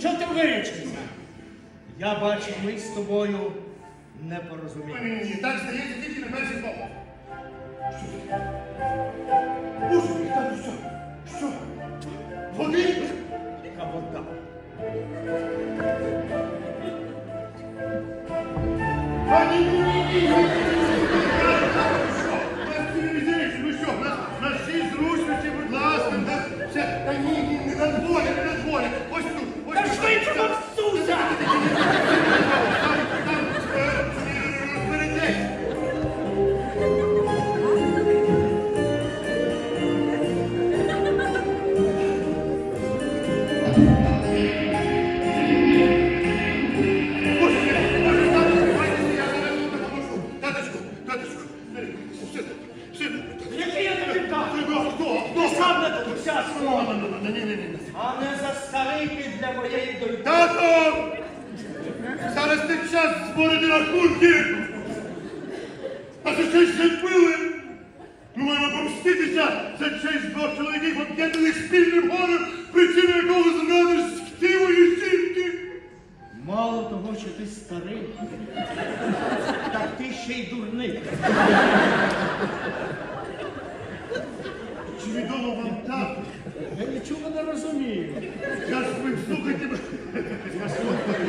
Чого ти вирічився? Я бачу, ми з тобою не порозуміємо. Ні, так здається тільки на перший погляд. Боже мій, тату, що? Що? Води? Яка вода. А, ні, ні, ні, ні, Який я тобі кажу? Ти сам не добувся свого. Ні, ні, ні. А не за старий ти для моєї доньки. Тато! Зараз не час зборити рахунки! А за щось зробили! Ми маємо помститися за честь двох чоловіків, об'єднаних спільним Мало того, що ти старий, так ти ще й дурний. Чи відомо вам так? Я нічого не розумію. Я ж ви слухайте. Я слухаю.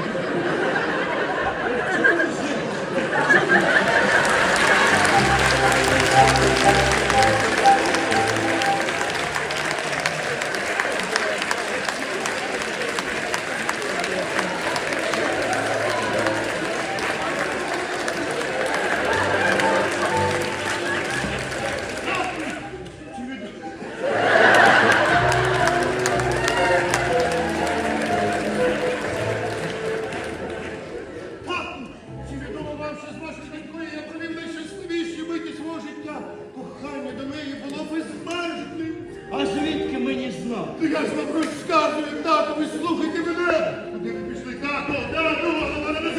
Чесно, проскажу, тату, ви слухайте мене! Куди ви пішли, тато? Тату, мене не